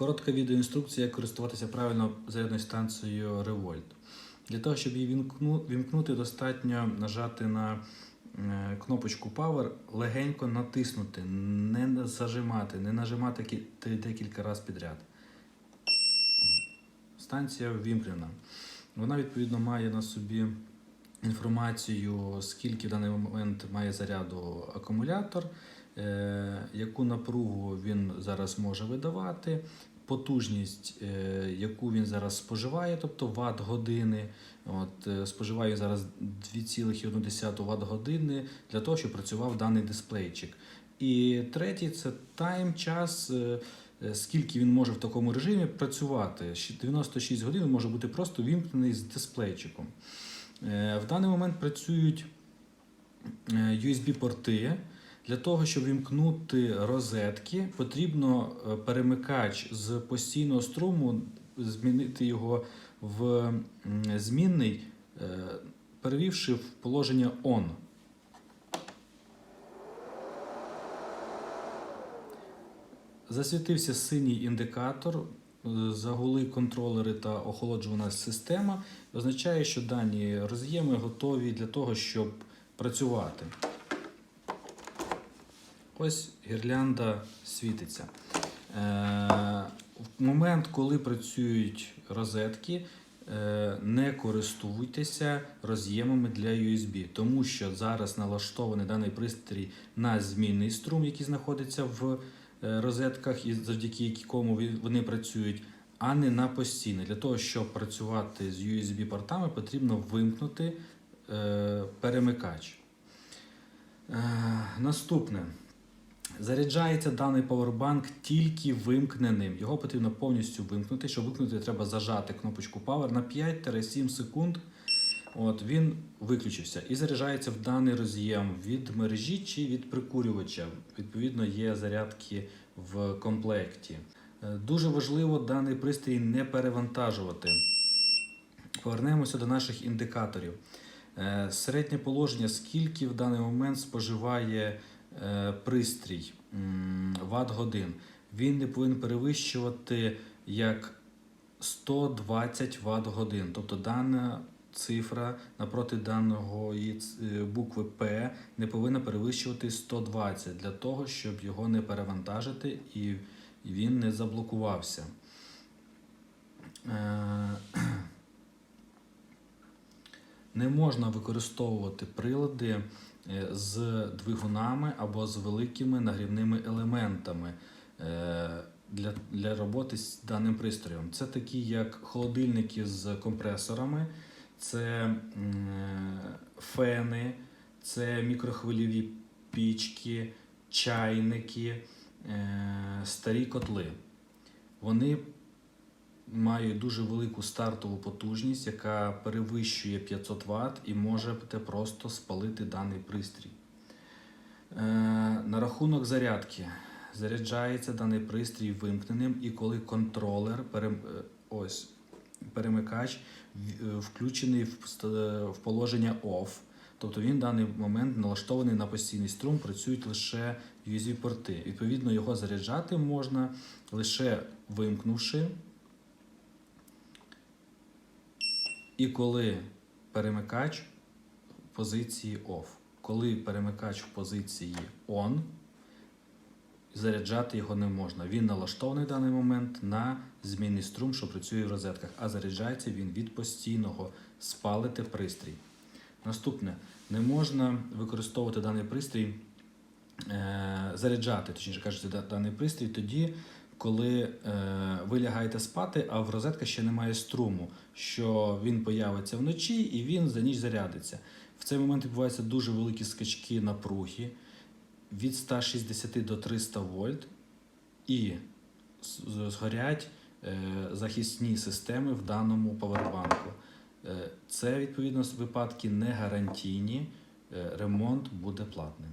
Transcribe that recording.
Коротка відеоінструкція, як користуватися правильно зарядною станцією Revolt. Для того, щоб її вімкнути, достатньо нажати на е, кнопочку Power, легенько натиснути, не зажимати, не нажимати декілька разів підряд. Станція ввімкнена. Вона відповідно має на собі інформацію, скільки в даний момент має заряду акумулятор, яку напругу він зараз може видавати, потужність, е, яку він зараз споживає, тобто ватт години. От, е, споживає зараз 2,1 Вт години для того, щоб працював даний дисплейчик. І третій це тайм, час. е, е, Скільки він може в такому режимі працювати? 96 годин може бути просто вімкнений з дисплейчиком. Е, В даний момент працюють е, USB-порти. Для того, щоб вімкнути розетки, потрібно е, перемикач з постійного струму, змінити його в змінний, е, перевівши в положення ON. Засвітився синій індикатор, е, загули контролери та охолоджувана система. Означає, що дані роз'єми готові для того, щоб працювати. Ось гірлянда світиться. Е, В момент, коли працюють розетки, е, не користуйтеся роз'ємами для USB, тому що зараз налаштований даний пристрій на змінний струм, який знаходиться в е, розетках, і завдяки якому вони працюють, а не на постійний. Для того, щоб працювати з USB-портами, потрібно вимкнути перемикач. Наступне. Заряджається даний павербанк тільки вимкненим. Його потрібно повністю вимкнути. Щоб вимкнути, треба зажати кнопочку Power на 5-7 секунд. От він виключився і заряджається в даний роз'єм від мережі чи від прикурювача. Відповідно, є зарядки в комплекті. Е, Дуже важливо даний пристрій не перевантажувати. Повернемося до наших індикаторів. Е, Середнє положення, скільки в даний момент споживає пристрій м, ватт годин. Він не повинен перевищувати як 120 Вт годин. Тобто дана цифра напроти даної е, букви П не повинна перевищувати 120 для того, щоб його не перевантажити і він не заблокувався. Е, Не можна використовувати прилади е, з двигунами або з великими нагрівними елементами е, для, для роботи з даним пристроєм. Це такі, як холодильники з компресорами, це е, фени, це мікрохвильові пічки, чайники, старі котли. Вони має дуже велику стартову потужність, яка перевищує 500 Вт і можете просто спалити даний пристрій. Е, на рахунок зарядки. Заряджається даний пристрій вимкненим, і коли контролер, е, ось, перемикач е, включений в положення OFF, тобто він в даний момент налаштований на постійний струм, працюють лише USB-порти. Відповідно, його заряджати можна лише вимкнувши. І коли перемикач в позиції OFF. Коли перемикач в позиції ON, заряджати його не можна. Він налаштований в даний момент на змінний струм, що працює в розетках, а заряджається він від постійного спалити пристрій. Наступне, не можна використовувати даний пристрій, е, заряджати, точніше кажучи, даний пристрій тоді, коли е, ви лягаєте спати, а в розетках ще немає струму, що він появиться вночі і він за ніч зарядиться. В цей момент відбуваються дуже великі скачки напруги від 160 до 300 вольт, і згорять е, захисні системи в даному павербанку. Е, Це відповідно випадки не гарантійні, е, ремонт буде платним.